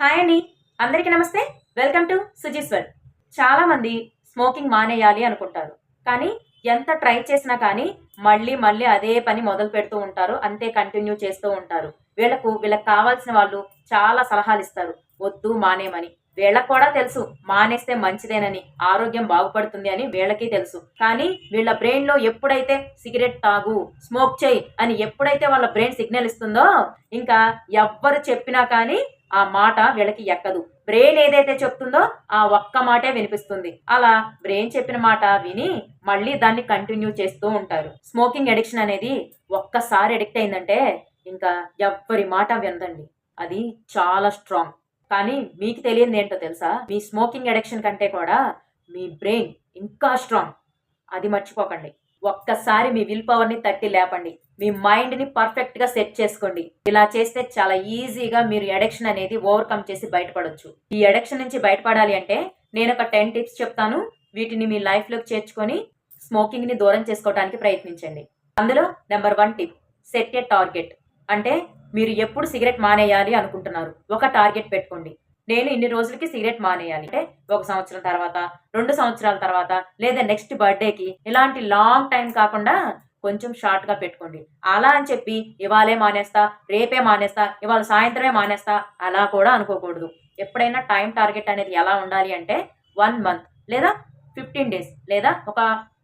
Hi అండి. అందరికీ నమస్తే. వెల్కమ్ టు సుజీశ్వర్ చాలామంది స్మోకింగ్ మానేయాలి అనుకుంటారు. కానీ ఎంత ట్రై చేసినా కానీ మళ్ళీ మళ్ళీ అదే పని మొదలు పెడుతూ ఉంటారు. అంతే కంటిన్యూ చేస్తూ ఉంటారు. వీళ్ళకు వీళ్ళకి కావాల్సిన వాళ్ళు చాలా సలహాలు ఇస్తారు. వద్దు మానేమని. వీళ్ళకి కూడా తెలుసు మానేస్తే మంచిదేనని. ఆరోగ్యం బాగుపడుతుంది అని వీళ్ళకి తెలుసు. కానీ వీళ్ళ బ్రెయిన్లో ఎప్పుడైతే సిగరెట్ తాగు స్మోక్ చేయి అని ఎప్పుడైతే వాళ్ళ బ్రెయిన్ సిగ్నల్ ఇస్తుందో ఇంకా ఎవ్వరు చెప్పినా కానీ ఆ మాట వీళ్ళకి ఎక్కదు. బ్రెయిన్ ఏదైతే చెప్తుందో ఆ ఒక్క మాటే వినిపిస్తుంది. అలా బ్రెయిన్ చెప్పిన మాట విని మళ్ళీ దాన్ని కంటిన్యూ చేస్తూ ఉంటారు. స్మోకింగ్ అడిక్షన్ అనేది ఒక్కసారి అడిక్ట్ అయిందంటే ఇంకా ఎవ్వరి మాట వినదండి. అది చాలా స్ట్రాంగ్. కానీ మీకు తెలియదు ఏంటో తెలుసా? మీ స్మోకింగ్ అడిక్షన్ కంటే కూడా మీ బ్రెయిన్ ఇంకా స్ట్రాంగ్. అది మర్చిపోకండి. ఒక్కసారి మీ విల్ పవర్ని తట్టి లేపండి. మీ మైండ్ని పర్ఫెక్ట్గా సెట్ చేసుకోండి. ఇలా చేస్తే చాలా ఈజీగా మీరు ఎడక్షన్ అనేది ఓవర్కమ్ చేసి బయటపడొచ్చు. ఈ ఎడక్షన్ నుంచి బయటపడాలి అంటే నేను ఒక టెన్ టిప్స్ చెప్తాను. వీటిని మీ లైఫ్లోకి చేర్చుకొని స్మోకింగ్ని దూరం చేసుకోవడానికి ప్రయత్నించండి. అందులో number one tip set a target అంటే మీరు ఎప్పుడు సిగరెట్ మానేయాలి అనుకుంటున్నారు. ఒక టార్గెట్ పెట్టుకోండి. నేను ఇన్ని రోజులకి సిగరెట్ మానేయాలి. అంటే ఒక సంవత్సరం తర్వాత రెండు సంవత్సరాల తర్వాత లేదా నెక్స్ట్ బర్త్డేకి ఇలాంటి లాంగ్ టైం కాకుండా కొంచెం షార్ట్గా పెట్టుకోండి. అలా అని చెప్పి ఇవాళే మానేస్తా రేపే మానేస్తా ఇవాళ సాయంత్రమే మానేస్తా అలా కూడా అనుకోకూడదు. ఎప్పుడైనా టైం టార్గెట్ అనేది ఎలా ఉండాలి అంటే వన్ మంత్ లేదా ఫిఫ్టీన్ డేస్ లేదా ఒక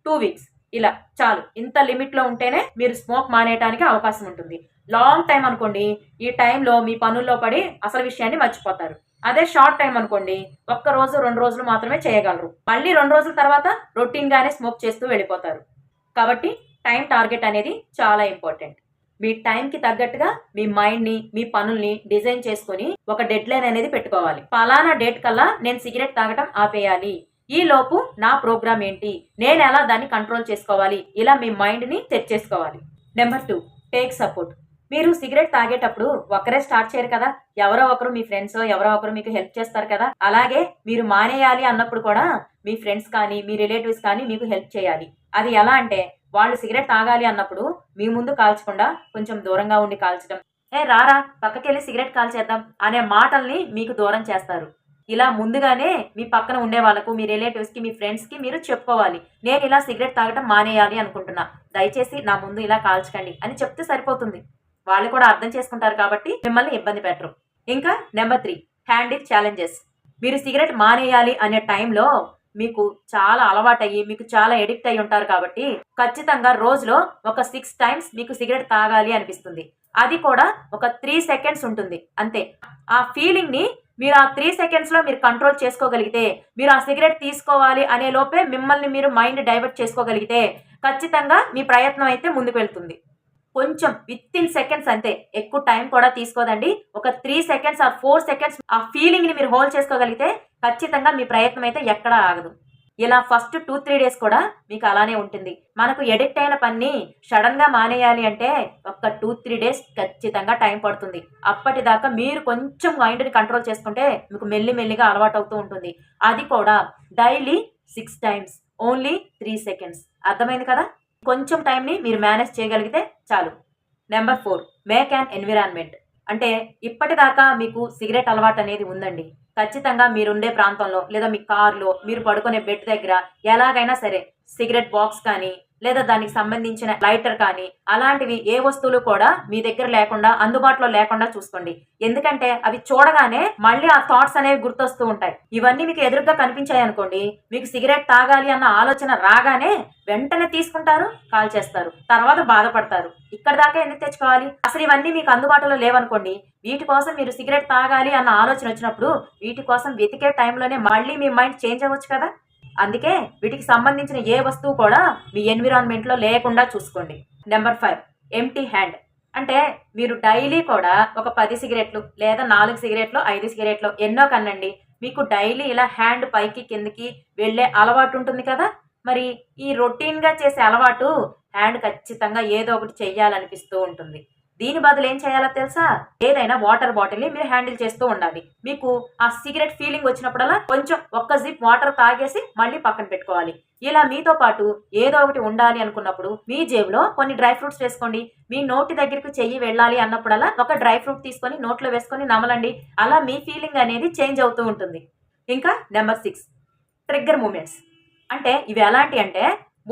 టూ వీక్స్ ఇలా చాలు. ఇంత లిమిట్లో ఉంటేనే మీరు స్మోక్ మానేయడానికి అవకాశం ఉంటుంది. లాంగ్ టైం అనుకోండి ఈ టైంలో మీ పనుల్లో పడి అసలు విషయాన్ని మర్చిపోతారు. అదే షార్ట్ టైం అనుకోండి ఒక్క రోజు రెండు రోజులు మాత్రమే చేయగలరు. మళ్ళీ రెండు రోజుల తర్వాత రొటీన్గానే స్మోక్ చేస్తూ వెళ్ళిపోతారు. కాబట్టి టైం టార్గెట్ అనేది చాలా ఇంపార్టెంట్. మీ టైంకి తగ్గట్టుగా మీ మైండ్ని మీ పనుల్ని డిజైన్ చేసుకొని ఒక డెడ్ లైన్ అనేది పెట్టుకోవాలి. పలానా డేట్ కల్లా నేను సిగరెట్ తాగటం ఆపేయాలి. ఈ లోపు నా ప్రోగ్రామ్ ఏంటి? నేను ఎలా దాన్ని కంట్రోల్ చేసుకోవాలి? ఇలా మీ మైండ్ని సెట్ చేసుకోవాలి. Number two take support. మీరు సిగరెట్ తాగేటప్పుడు ఒకరే స్టార్ట్ చేయరు కదా? ఎవరో ఒకరు మీ ఫ్రెండ్స్ ఎవరో ఒకరు మీకు హెల్ప్ చేస్తారు కదా? అలాగే మీరు మానేయాలి అన్నప్పుడు కూడా మీ ఫ్రెండ్స్ కానీ మీ రిలేటివ్స్ కానీ మీకు హెల్ప్ చేయాలి. అది ఎలా అంటే వాళ్ళు సిగరెట్ తాగాలి అన్నప్పుడు మీ ముందు కాల్చకుండా కొంచెం దూరంగా ఉండి కాల్చడం. ఏ రారా పక్కకెళ్ళి సిగరెట్ కాల్చేద్దాం అనే మాటల్ని మీకు దూరం చేస్తారు. ఇలా ముందుగానే మీ పక్కన ఉండే వాళ్ళకు మీ రిలేటివ్స్కి మీ ఫ్రెండ్స్కి మీరు చెప్పుకోవాలి. నేను ఇలా సిగరెట్ తాగటం మానేయాలి అనుకుంటున్నా. దయచేసి నా ముందు ఇలా కాల్చకండి అని చెప్తే సరిపోతుంది. వాళ్ళు కూడా అర్థం చేసుకుంటారు కాబట్టి మిమ్మల్ని ఇబ్బంది పెట్టరు. ఇంకా నెంబర్ త్రీ హ్యాండ్ ఛాలెంజెస్. మీరు సిగరెట్ మానేయాలి అనే టైంలో మీకు చాలా అలవాటయ్యి మీకు చాలా ఎడిక్ట్ అయి ఉంటారు కాబట్టి ఖచ్చితంగా రోజులో ఒక సిక్స్ టైమ్స్ మీకు సిగరెట్ తాగాలి అనిపిస్తుంది. అది కూడా ఒక త్రీ సెకండ్స్ ఉంటుంది అంతే. ఆ ఫీలింగ్ని మీరు ఆ త్రీ సెకండ్స్లో మీరు కంట్రోల్ చేసుకోగలిగితే మీరు ఆ సిగరెట్ తీసుకోవాలి అనే లోపే మిమ్మల్ని మీరు మైండ్ డైవర్ట్ చేసుకోగలిగితే ఖచ్చితంగా మీ ప్రయత్నం అయితే ముందుకు వెళ్తుంది. కొంచెం విత్ ఇన్ సెకండ్స్ అంతే. ఎక్కువ టైం కూడా తీసుకోదండి. ఒక three seconds or four seconds ఆ ఫీలింగ్ని మీరు హోల్డ్ చేసుకోగలిగితే ఖచ్చితంగా మీ ప్రయత్నం అయితే ఎక్కడా ఆగదు. ఇలా ఫస్ట్ టూ త్రీ డేస్ కూడా మీకు అలానే ఉంటుంది. మనకు ఎడిక్ట్ అయిన పని సడన్గా మానేయాలి అంటే ఒక టూ త్రీ డేస్ ఖచ్చితంగా టైం పడుతుంది. అప్పటిదాకా మీరు కొంచెం మైండ్ని కంట్రోల్ చేసుకుంటే మీకు మెల్లి మెల్లిగా అలవాటు అవుతూ ఉంటుంది. అది కూడా daily six times only three seconds అర్థమైంది కదా? కొంచెం టైంని మీరు మేనేజ్ చేయగలిగితే చాలు. Number four make and environment అంటే ఇప్పటిదాకా మీకు సిగరెట్ అలవాటు అనేది ఉందండి. ఖచ్చితంగా మీరుండే ప్రాంతంలో లేదా మీ కార్లో మీరు పడుకునే బెడ్ దగ్గర ఎలాగైనా సరే సిగరెట్ బాక్స్ కానీ లేదా దానికి సంబంధించిన లైటర్ కానీ అలాంటివి ఏ వస్తువులు కూడా మీ దగ్గర లేకుండా అందుబాటులో లేకుండా చూసుకోండి. ఎందుకంటే అవి చూడగానే మళ్ళీ ఆ థాట్స్ అనేవి గుర్తొస్తూ ఉంటాయి. ఇవన్నీ మీకు ఎదురుగా కనిపించాయి అనుకోండి మీకు సిగరెట్ తాగాలి అన్న ఆలోచన రాగానే వెంటనే తీసుకుంటారు కాల్ చేస్తారు. తర్వాత బాధపడతారు. ఇక్కడ దాకా ఎందుకు తెచ్చుకోవాలి? అసలు ఇవన్నీ మీకు అందుబాటులో లేవనుకోండి వీటి కోసం మీరు సిగరెట్ తాగాలి అన్న ఆలోచన వచ్చినప్పుడు వీటి కోసం వెతికే టైంలోనే మళ్ళీ మీ మైండ్ చేంజ్ అవ్వచ్చు కదా. అందుకే వీటికి సంబంధించిన ఏ వస్తువు కూడా మీ ఎన్విరాన్మెంట్లో లేకుండా చూసుకోండి. నెంబర్ ఫైవ్ ఎంటీ హ్యాండ్ అంటే మీరు డైలీ కూడా ఒక పది సిగరెట్లు లేదా నాలుగు సిగరెట్లు ఐదు సిగరెట్లు ఎన్నో కనండి మీకు డైలీ ఇలా హ్యాండ్ పైకి కిందకి వెళ్ళే అలవాటు ఉంటుంది కదా? మరి ఈ రొటీన్గా చేసే అలవాటు హ్యాండ్ ఖచ్చితంగా ఏదో ఒకటి చెయ్యాలనిపిస్తూ ఉంటుంది. దీని బదులు ఏం చేయాలో తెలుసా? ఏదైనా వాటర్ బాటిల్ని మీరు హ్యాండిల్ చేస్తూ ఉండాలి. మీకు ఆ సిగరెట్ ఫీలింగ్ వచ్చినప్పుడల్లా కొంచెం ఒక్క జిప్ వాటర్ తాగేసి మళ్ళీ పక్కన పెట్టుకోవాలి. ఇలా మీతో పాటు ఏదో ఒకటి ఉండాలి అనుకున్నప్పుడు మీ జేబులో కొన్ని డ్రై ఫ్రూట్స్ వేసుకోండి. మీ నోటి దగ్గరికి చెయ్యి వెళ్ళాలి అన్నప్పుడల్లా ఒక డ్రై ఫ్రూట్ తీసుకొని నోట్లో వేసుకొని నమలండి. అలా మీ ఫీలింగ్ అనేది చేంజ్ అవుతూ ఉంటుంది. ఇంకా నెంబర్ సిక్స్ ట్రిగ్గర్ మూమెంట్స్ అంటే ఇవి ఎలాంటి అంటే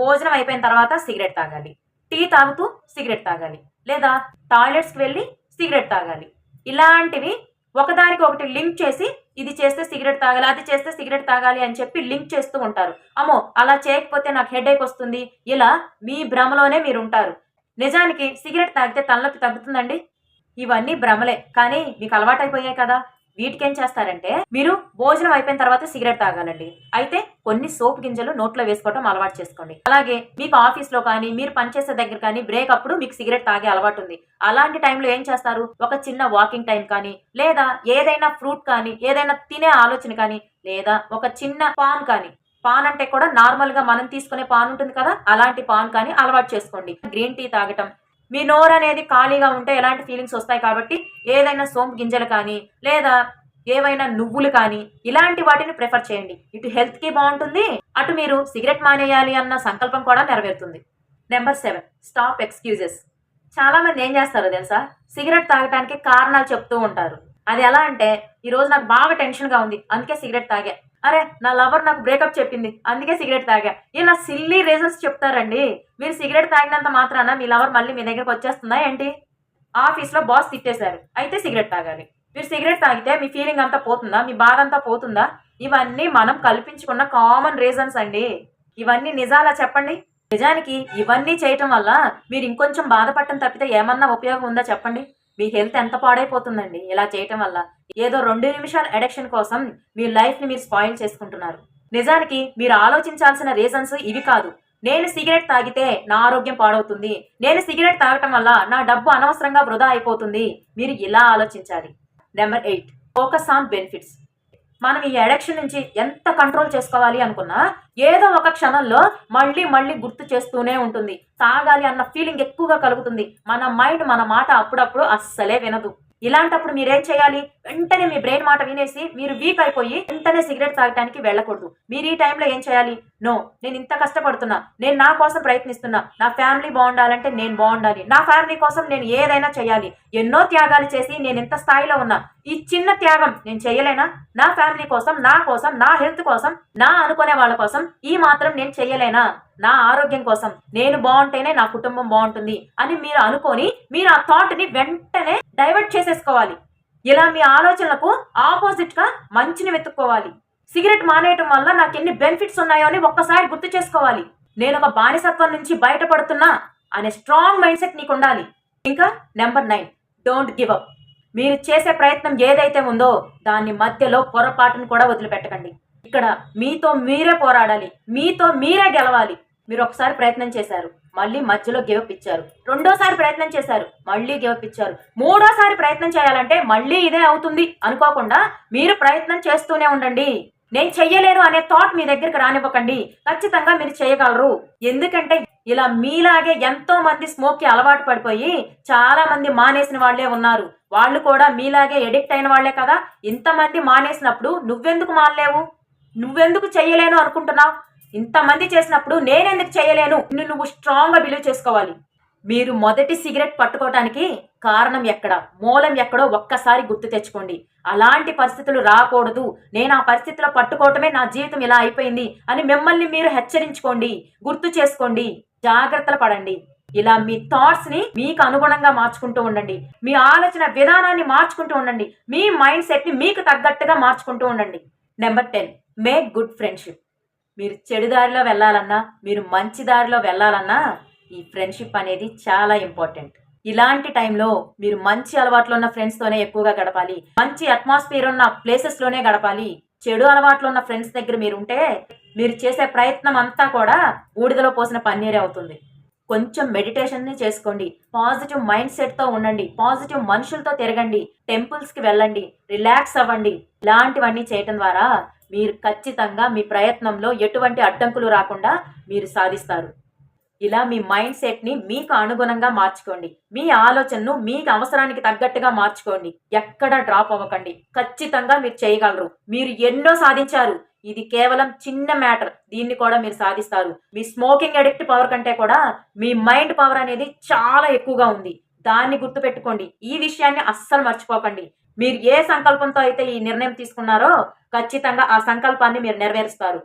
భోజనం అయిపోయిన తర్వాత సిగరెట్ తాగాలి. టీ తాగుతూ సిగరెట్ తాగాలి. లేదా టాయిలెట్స్కి వెళ్ళి సిగరెట్ తాగాలి. ఇలాంటివి ఒకదానికి ఒకటి లింక్ చేసి ఇది చేస్తే సిగరెట్ తాగాలి అది చేస్తే సిగరెట్ తాగాలి అని చెప్పి లింక్ చేస్తూ ఉంటారు. అమ్మో అలా చేయకపోతే నాకు హెడేక్ వస్తుంది. ఇలా మీ భ్రమలోనే మీరు ఉంటారు నిజానికి సిగరెట్ తాగితే తలనొప్పి తగ్గుతుందండి? ఇవన్నీ భ్రమలే. కానీ మీకు అలవాటైపోయాయి కదా. వీటికి ఏం చేస్తారంటే మీరు భోజనం అయిపోయిన తర్వాత సిగరెట్ తాగాలండి. అయితే కొన్ని సోపు గింజలు నోట్లో వేసుకోవడం అలవాటు చేసుకోండి. అలాగే మీకు ఆఫీస్లో కానీ మీరు పనిచేసే దగ్గర కానీ బ్రేక్ అప్పుడు మీకు సిగరెట్ తాగే అలవాటు ఉంది. అలాంటి టైంలో ఏం చేస్తారు? ఒక చిన్న వాకింగ్ టైం కానీ లేదా ఏదైనా ఫ్రూట్ కానీ ఏదైనా తినే ఆలోచన కానీ లేదా ఒక చిన్న పాన్ కానీ. పాన్ అంటే కూడా నార్మల్గా మనం తీసుకునే పాన్ ఉంటుంది కదా అలాంటి పాన్ కానీ అలవాటు చేసుకోండి. గ్రీన్ టీ తాగటం. మీ నోరు అనేది ఖాళీగా ఉంటే ఎలాంటి ఫీలింగ్స్ వస్తాయి కాబట్టి ఏదైనా సోంపు గింజలు కానీ లేదా ఏవైనా నువ్వులు కానీ ఇలాంటి వాటిని ప్రిఫర్ చేయండి. ఇటు హెల్త్కి బాగుంటుంది అటు మీరు సిగరెట్ మానేయాలి అన్న సంకల్పం కూడా నెరవేరుతుంది. Number seven stop excuses. చాలా మంది ఏం చేస్తారో తెలుసా? సిగరెట్ తాగడానికి కారణాలు చెప్తూ ఉంటారు. అది ఎలా అంటే ఈ రోజు నాకు బాగా టెన్షన్గా ఉంది అందుకే సిగరెట్ తాగా. అరే నా లవర్ నాకు బ్రేకప్ చెప్పింది అందుకే సిగరెట్ తాగా. ఇలా సిల్లీ రీజన్స్ చెప్తారండి. మీరు సిగరెట్ తాగినంత మాత్రాన మీ లవర్ మళ్ళీ మీ దగ్గరకు వచ్చేస్తుందా ఏంటి? ఆఫీస్లో బాస్ తిట్టేశారు అయితే సిగరెట్ తాగాలి. మీరు సిగరెట్ తాగితే మీ ఫీలింగ్ అంతా పోతుందా? మీ బాధ అంతా పోతుందా? ఇవన్నీ మనం కల్పించుకున్న కామన్ రీజన్స్ అండి. ఇవన్నీ నిజాలా చెప్పండి? నిజానికి ఇవన్నీ చేయటం వల్ల మీరు ఇంకొంచెం బాధపడటం తప్పితే ఏమన్నా ఉపయోగం ఉందా చెప్పండి? మీ హెల్త్ ఎంత పాడైపోతుందండి ఇలా చేయటం వల్ల? ఏదో రెండు నిమిషాల అడిక్షన్ కోసం మీ లైఫ్ని మీరు స్పాయిల్ చేసుకుంటున్నారు. నిజానికి మీరు ఆలోచించాల్సిన రీజన్స్ ఇవి కాదు. నేను సిగరెట్ తాగితే నా ఆరోగ్యం పాడవుతుంది. నేను సిగరెట్ తాగటం వల్ల నా డబ్బు అనవసరంగా వృధా అయిపోతుంది. మీరు ఇలా ఆలోచించాలి. Number eight focus on benefits. మనం ఈ అడిక్షన్ నుంచి ఎంత కంట్రోల్ చేసుకోవాలి అనుకున్నా ఏదో ఒక క్షణంలో మళ్ళీ మళ్ళీ గుర్తు చేస్తూనే ఉంటుంది. తాగాలి అన్న ఫీలింగ్ ఎక్కువగా కలుగుతుంది. మన మైండ్ మన మాట అప్పుడప్పుడు అస్సలే వినదు. ఇలాంటప్పుడు మీరేం చేయాలి? వెంటనే మీ బ్రెయిన్ మాట వినేసి మీరు వీక్ అయిపోయి వెంటనే సిగరెట్ తాగడానికి వెళ్ళకూడదు. మీరు ఈ టైంలో ఏం చేయాలి? నో నేను ఇంత కష్టపడుతున్నా. నేను నా కోసం ప్రయత్నిస్తున్నా. నా ఫ్యామిలీ బాగుండాలంటే నేను బాగుండాలి. నా ఫ్యామిలీ కోసం నేను ఏదైనా చేయాలి. ఎన్నో త్యాగాలు చేసి నేను ఇంత స్థాయిలో ఉన్నా. ఈ చిన్న త్యాగం నేను చేయలేనా? నా ఫ్యామిలీ కోసం నా కోసం నా హెల్త్ కోసం నా అనుకునే వాళ్ళ కోసం ఈ మాత్రం నేను చేయలేనా? నా ఆరోగ్యం కోసం. నేను బాగుంటేనే నా కుటుంబం బాగుంటుంది అని మీరు అనుకొని మీరు ఆ థాట్ని వెంటనే డైవర్ట్ చేసేసుకోవాలి. ఇలా మీ ఆలోచనలకు ఆపోజిట్గా మంచిని వెతుక్కోవాలి. సిగరెట్ మానేయటం వల్ల నాకు ఎన్ని బెనిఫిట్స్ ఉన్నాయో అని ఒక్కసారి గుర్తు చేసుకోవాలి. నేను ఒక బానిసత్వం నుంచి బయటపడుతున్నా అనే స్ట్రాంగ్ మైండ్ సెట్ నీకు ఉండాలి. ఇంకా number nine don't give up. మీరు చేసే ప్రయత్నం ఏదైతే ఉందో దాన్ని మధ్యలో పొరపాటును కూడా వదిలిపెట్టకండి. ఇక్కడ మీతో మీరే పోరాడాలి. మీతో మీరే గెలవాలి. మీరు ఒకసారి ప్రయత్నం చేశారు. మళ్ళీ మధ్యలో గివప్ ఇచ్చారు. రెండోసారి ప్రయత్నం చేశారు. మళ్ళీ గివప్ ఇచ్చారు. మూడోసారి ప్రయత్నం చేయాలంటే మళ్ళీ ఇదే అవుతుంది. అనుకోకుండా మీరు ప్రయత్నం చేస్తూనే ఉండండి. నేను చెయ్యలేను అనే థాట్ మీ దగ్గరికి రానివ్వకండి. ఖచ్చితంగా మీరు చేయగలరు. ఎందుకంటే ఇలా మీలాగే ఎంతో మంది స్మోక్కి అలవాటు పడిపోయి చాలా మంది మానేసిన వాళ్ళే ఉన్నారు. వాళ్ళు కూడా మీలాగే ఎడిక్ట్ అయిన వాళ్ళే కదా. ఇంతమంది మానేసినప్పుడు నువ్వెందుకు మానలేవు? నువ్వెందుకు చెయ్యలేను అనుకుంటున్నావు? ఇంతమంది చేసినప్పుడు నేనెందుకు చేయలేను నిన్ను నువ్వు స్ట్రాంగ్గా బిలీవ్ చేసుకోవాలి. మీరు మొదటి సిగరెట్ పట్టుకోవటానికి కారణం ఎక్కడ? మూలం ఎక్కడో ఒక్కసారి గుర్తు తెచ్చుకోండి. అలాంటి పరిస్థితులు రాకూడదు. నేను ఆ పరిస్థితిలో పట్టుకోవటమే నా జీవితం ఇలా అయిపోయింది అని మిమ్మల్ని మీరు హెచ్చరించుకోండి. గుర్తు చేసుకోండి. జాగ్రత్తలు పడండి. ఇలా మీ థాట్స్ని మీకు అనుగుణంగా మార్చుకుంటూ ఉండండి. మీ ఆలోచన విధానాన్ని మార్చుకుంటూ ఉండండి. మీ మైండ్ సెట్ని మీకు తగ్గట్టుగా మార్చుకుంటూ ఉండండి. Number ten make good friendship మీరు చెడు దారిలో వెళ్ళాలన్నా మీరు మంచి దారిలో వెళ్ళాలన్నా ఈ ఫ్రెండ్షిప్ అనేది చాలా ఇంపార్టెంట్ ఇలాంటి టైంలో మీరు మంచి అలవాట్లు ఉన్న ఫ్రెండ్స్తోనే ఎక్కువగా గడపాలి. మంచి అట్మాస్ఫియర్ ఉన్న ప్లేసెస్లోనే గడపాలి. చెడు అలవాట్లు ఉన్న ఫ్రెండ్స్ దగ్గర మీరు ఉంటే మీరు చేసే ప్రయత్నం అంతా కూడా బూడిదలో పోసిన పన్నీరే అవుతుంది. కొంచెం మెడిటేషన్ని చేసుకోండి. పాజిటివ్ మైండ్ సెట్తో ఉండండి. పాజిటివ్ మనుషులతో తిరగండి. టెంపుల్స్కి వెళ్ళండి. రిలాక్స్ అవ్వండి. ఇలాంటివన్నీ చేయటం ద్వారా మీరు ఖచ్చితంగా మీ ప్రయత్నంలో ఎటువంటి అడ్డంకులు రాకుండా మీరు సాధిస్తారు. ఇలా మీ మైండ్ సెట్ని మీకు అనుగుణంగా మార్చుకోండి. మీ ఆలోచనను మీకు అవసరానికి తగ్గట్టుగా మార్చుకోండి. ఎక్కడ డ్రాప్ అవ్వకండి. ఖచ్చితంగా మీరు చేయగలరు. మీరు ఎన్నో సాధించారు. ఇది కేవలం చిన్న మ్యాటర్. దీన్ని కూడా మీరు సాధిస్తారు. మీ స్మోకింగ్ అడిక్ట్ పవర్ కంటే కూడా మీ మైండ్ పవర్ అనేది చాలా ఎక్కువగా ఉంది. దాన్ని గుర్తుపెట్టుకోండి. ఈ విషయాన్ని అస్సలు మర్చిపోకండి. మీరు ఏ సంకల్పంతో అయితే ఈ నిర్ణయం తీసుకున్నారో ఖచ్చితంగా ఆ సంకల్పాన్ని మీరు నెరవేరుస్తారు.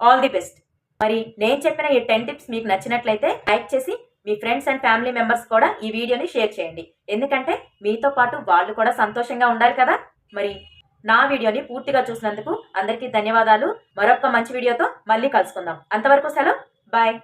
ఆల్ ది బెస్ట్ మరి నేను చెప్పిన ఈ టెన్ టిప్స్ మీకు నచ్చినట్లయితే లైక్ చేసి మీ ఫ్రెండ్స్ అండ్ ఫ్యామిలీ మెంబర్స్ కూడా ఈ వీడియోని షేర్ చేయండి. ఎందుకంటే మీతో పాటు వాళ్ళు కూడా సంతోషంగా ఉండాలి కదా? మరి నా వీడియోని పూర్తిగా చూసినందుకు అందరికీ ధన్యవాదాలు. మరొక మంచి వీడియోతో మళ్ళీ కలుసుకుందాం. అంతవరకు సెలవు. బాయ్.